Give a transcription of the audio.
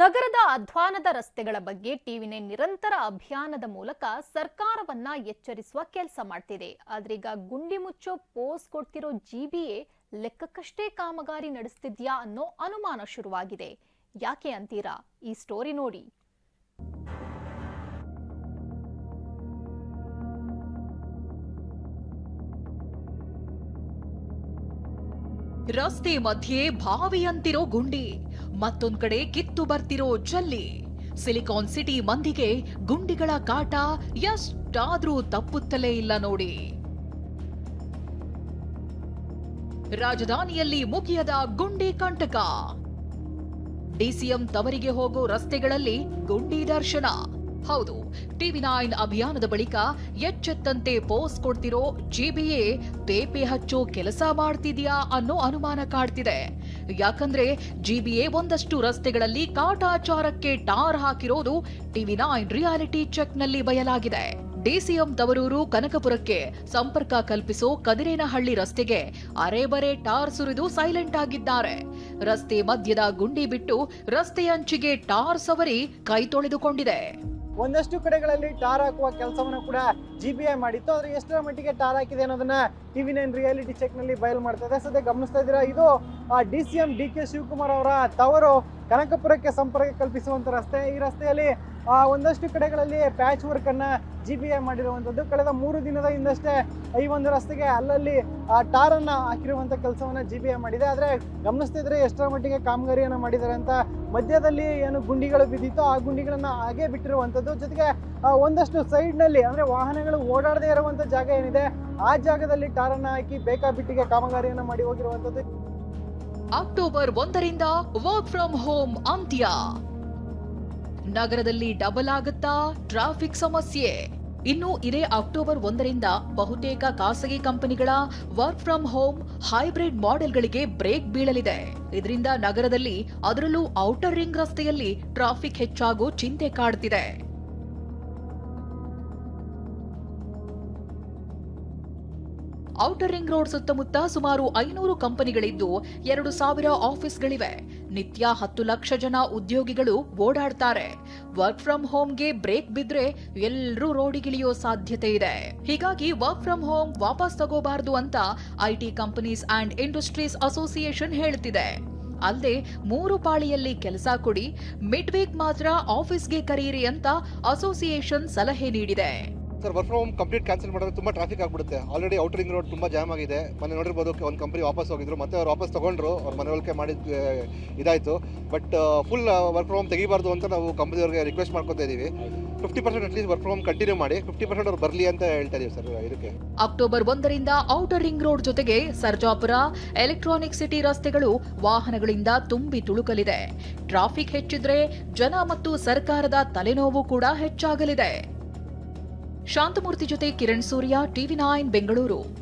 ನಗರದ ಅಧ್ವಾನದ ರಸ್ತೆಗಳ ಬಗ್ಗೆ ಟಿವಿನೇ ನಿರಂತರ ಅಭಿಯಾನದ ಮೂಲಕ ಸರ್ಕಾರವನ್ನ ಎಚ್ಚರಿಸುವ ಕೆಲಸ ಮಾಡ್ತಿದೆ. ಆದ್ರೀಗ ಗುಂಡಿ ಮುಚ್ಚೋ ಪೋಸ್ ಕೊಡ್ತಿರೋ ಜಿಬಿಎ ಲೆಕ್ಕಕ್ಕಷ್ಟೇ ಕಾಮಗಾರಿ ನಡೆಸ್ತಿದ್ಯಾ ಅನ್ನೋ ಅನುಮಾನ ಶುರುವಾಗಿದೆ. ಯಾಕೆ ಅಂತೀರಾ? ಈ ಸ್ಟೋರಿ ನೋಡಿ. ರಸ್ತೆ ಮಧ್ಯೆ ಬಾವಿಯಂತಿರೋ ಗುಂಡಿ. ಮತ್ತೊಂದ್ ಕಡೆ ಕಿತ್ತು ಬರ್ತಿರೋ ಜಲ್ಲಿ. ಸಿಲಿಕಾನ್ ಸಿಟಿ ಮಂದಿಗೆ ಗುಂಡಿಗಳ ಕಾಟ ಎಷ್ಟಾದ್ರೂ ತಪ್ಪುತ್ತಲೇ ಇಲ್ಲ ನೋಡಿ. ರಾಜಧಾನಿಯಲ್ಲಿ ಮುಗಿಯದ ಗುಂಡಿ ಕಂಟಕ. ಡಿಸಿಎಂ ತವರಿಗೆ ಹೋಗೋ ರಸ್ತೆಗಳಲ್ಲಿ ಗುಂಡಿ ದರ್ಶನ. ಹೌದು ಟಿವಿ ನೈನ್ ಅಭಿಯಾನದ ಬಳಿಕ ಎಚ್ಚೆತ್ತಂತೆ ಪೋಸ್ ಕೊಡ್ತಿರೋ ಜಿಬಿಎ ತೇಪೆ ಹಚ್ಚೋ ಕೆಲಸ ಮಾಡ್ತಿದ್ಯಾ ಅನ್ನೋ ಅನುಮಾನ ಕಾಡ್ತಿದೆ. ಯಾಕಂದ್ರೆ ಜಿಬಿಎ ಒಂದಷ್ಟು ರಸ್ತೆಗಳಲ್ಲಿ ಕಾಟಾಚಾರಕ್ಕೆ ಟಾರ್ ಹಾಕಿರೋದು ಟಿವಿ ನೈನ್ ರಿಯಾಲಿಟಿ ಚೆಕ್ನಲ್ಲಿ ಬಯಲಾಗಿದೆ. ಡಿಸಿಎಂ ತವರೂರು ಕನಕಪುರಕ್ಕೆ ಸಂಪರ್ಕ ಕಲ್ಪಿಸೋ ಕದಿರೇನಹಳ್ಳಿ ರಸ್ತೆಗೆ ಅರೆಬರೆ ಟಾರ್ ಸುರಿದು ಸೈಲೆಂಟ್ ಆಗಿದ್ದಾರೆ. ರಸ್ತೆ ಮಧ್ಯದ ಗುಂಡಿ ಬಿಟ್ಟು ರಸ್ತೆಯಂಚಿಗೆ ಟಾರ್ ಸವರಿ ಕೈ ತೊಳೆದುಕೊಂಡಿದೆ. ಒಂದಷ್ಟು ಕಡೆಗಳಲ್ಲಿ ಟಾರ್ ಹಾಕುವ ಕೆಲಸವನ್ನು ಕೂಡ ಜಿ ಬಿ ಐ ಮಾಡಿತ್ತು. ಆದರೆ ಎಷ್ಟರ ಮಟ್ಟಿಗೆ ಟಾರ್ ಹಾಕಿದೆ ಅನ್ನೋದನ್ನ ಟಿವಿ ನೈನ್ ರಿಯಾಲಿಟಿ ಚೆಕ್ನಲ್ಲಿ ಬಯಲು ಮಾಡ್ತಾ ಇದೆ. ಸದ್ಯ ಗಮನಿಸ್ತಾ ಇದ್ದೀರಾ, ಇದು D C M D K Shivakumar ಅವರ ತವರು ಕನಕಪುರಕ್ಕೆ ಸಂಪರ್ಕ ಕಲ್ಪಿಸುವಂತ ರಸ್ತೆ. ಈ ರಸ್ತೆಯಲ್ಲಿ ಒಂದಷ್ಟು ಕಡೆಗಳಲ್ಲಿ ಪ್ಯಾಚ್ ವರ್ಕ್ ಅನ್ನ ಜಿ ಪಿ ಐ ಮಾಡಿರುವಂಥದ್ದು ಕಳೆದ ಮೂರು ದಿನದ ಹಿಂದಷ್ಟೇ ಈ ಒಂದು ರಸ್ತೆಗೆ ಅಲ್ಲಲ್ಲಿ ಆ, ಟಾರ್ ಅನ್ನ ಹಾಕಿರುವಂತ ಕೆಲಸವನ್ನ ಜಿ ಪಿ ಐ ಮಾಡಿದೆ. ಆದರೆ ಗಮನಿಸ್ತಿದ್ರೆ ಎಷ್ಟರ ಮಟ್ಟಿಗೆ ಕಾಮಗಾರಿಯನ್ನು ಮಾಡಿದ್ದಾರೆ ಅಂತ ಮಧ್ಯದಲ್ಲಿ ಏನು ಗುಂಡಿಗಳು ಬಿದ್ದಿತ್ತು ಆ ಗುಂಡಿಗಳನ್ನ ಹಾಗೆ ಬಿಟ್ಟಿರುವಂತದ್ದು ಜೊತೆಗೆ ಒಂದಷ್ಟು ಸೈಡ್ನಲ್ಲಿ ಅಂದರೆ ವಾಹನಗಳು ಓಡಾಡದೇ ಇರುವಂತ ಜಾಗ ಏನಿದೆ ಆ ಜಾಗದಲ್ಲಿ ಟಾರನ್ನು ಹಾಕಿ ಬೇಕಾಬಿಟ್ಟಿಗೆ ಕಾಮಗಾರಿಯನ್ನು ಮಾಡಿ ಹೋಗಿರುವಂತದ್ದು ಅಕ್ಟೋಬರ್ ಒಂದರಿಂದ ವರ್ಕ್ ಫ್ರಮ್ ಹೋಮ್ ಅಂತ್ಯ. ನಗರದಲ್ಲಿ ಡಬಲ್ ಆಗುತ್ತಾ? ಟ್ರಾಫಿಕ್ ಸಮಸ್ಯೆ. ಇನ್ನು ಇದೇ ಅಕ್ಟೋಬರ್ ಒಂದರಿಂದ ಬಹುತೇಕ ಖಾಸಗಿ ಕಂಪನಿಗಳ ವರ್ಕ್ ಫ್ರಮ್ ಹೋಮ್ ಹೈಬ್ರಿಡ್ ಮಾಡೆಲ್ಗಳಿಗೆ ಬ್ರೇಕ್ ಬೀಳಲಿದೆ. ಇದರಿಂದ ನಗರದಲ್ಲಿ ಅದರಲ್ಲೂ ಔಟರ್ ರಿಂಗ್ ರಸ್ತೆಯಲ್ಲಿ ಟ್ರಾಫಿಕ್ ಹೆಚ್ಚಾಗೋ ಚಿಂತೆ ಕಾಡ್ತಿದೆ. ಔಟರ್ ರಿಂಗ್ ರೋಡ್ ಸುತ್ತಮುತ್ತ ಸುಮಾರು ಐನೂರು ಕಂಪನಿಗಳಿದ್ದು ಎರಡು ಸಾವಿರ ಆಫೀಸ್ಗಳಿವೆ. ನಿತ್ಯ ಹತ್ತು ಲಕ್ಷ ಜನ ಉದ್ಯೋಗಿಗಳು ಓಡಾಡ್ತಾರೆ. ವರ್ಕ್ ಫ್ರಮ್ ಹೋಮ್ಗೆ ಬ್ರೇಕ್ ಬಿದ್ರೆ ಎಲ್ಲರೂ ರೋಡಿಗಿಳಿಯೋ ಸಾಧ್ಯತೆ ಇದೆ. ಹೀಗಾಗಿ ವರ್ಕ್ ಫ್ರಮ್ ಹೋಮ್ ವಾಪಸ್ ತಗೋಬಾರದು ಅಂತ IT companies and industries association ಹೇಳ್ತಿದೆ. ಅಲ್ಲದೆ ಮೂರು ಪಾಳಿಯಲ್ಲಿ ಕೆಲಸ ಕೊಡಿ ಮಿಡ್ ವೀಕ್ ಮಾತ್ರ ಆಫೀಸ್ಗೆ ಕರೆಯಿರಿ ಅಂತ ಅಸೋಸಿಯೇಷನ್ ಸಲಹೆ ನೀಡಿದೆ. Sir work from complete cancel ಮಾಡಿದ್ರೆ ತುಂಬ ಟ್ರಾಫಿಕ್ ಆಗಿಬಿಡುತ್ತೆ. ಆಲ್ರೆಡಿ ಔಟ್ ರಿಂಗ್ ರೋಡ್ ತುಂಬ ಜಾಮ್ ಆಗಿದೆ. ಮೊನ್ನೆ ನೋಡಿರ್ಬೋದು ಒಂದು ಕಂಪ್ನಿ ವಾಪಸ್ ಹೋಗಿದ್ರು. ಮತ್ತೆ ಅವ್ರು ವಾಪಸ್ ತಗೊಂಡ್ರು. ಅವ್ರ ಮನವೊಲಿಕೆ ಮಾಡಿದ ಇದಾಯಿತು. ಬಟ್ ಫುಲ್ ವರ್ಕ್ ಫ್ರಮ್ ತೆಗಿಬಾರ್ದು ಅಂತ ನಾವು ಕಂಪ್ನಿಯವ್ರಿಗೆ ರಿಕ್ವೆಸ್ಟ್ ಮಾಡ್ಕೊತಾ ಇದ್ದೀವಿ fifty percent at least work from continue ಮಾಡಿ ಫಿಫ್ಟಿ ಪರ್ಸೆಂಟ್ ಅವ್ರು ಬರಲಿ ಅಂತ ಹೇಳ್ತಾ ಇದೀವಿ ಸರ್, ಇದಕ್ಕೆ. ಅಕ್ಟೋಬರ್ ಒಂದರಿಂದ ಔಟರ್ ರಿಂಗ್ ರೋಡ್ ಜೊತೆಗೆ ಸರ್ಜಾಪುರ ಎಲೆಕ್ಟ್ರಾನಿಕ್ ಸಿಟಿ ರಸ್ತೆಗಳು ವಾಹನಗಳಿಂದ ತುಂಬಿ ತುಳುಕಲಿದೆ. ಟ್ರಾಫಿಕ್ ಹೆಚ್ಚಿದ್ರೆ ಜನ ಮತ್ತು ಸರ್ಕಾರದ ತಲೆನೋವು ಕೂಡ ಹೆಚ್ಚಾಗಲಿದೆ. ಶಾಂತಮೂರ್ತಿ ಜೊತೆ ಕಿರಣ್ ಸೂರ್ಯ ಟಿವಿ ನೈನ್ ಬೆಂಗಳೂರು.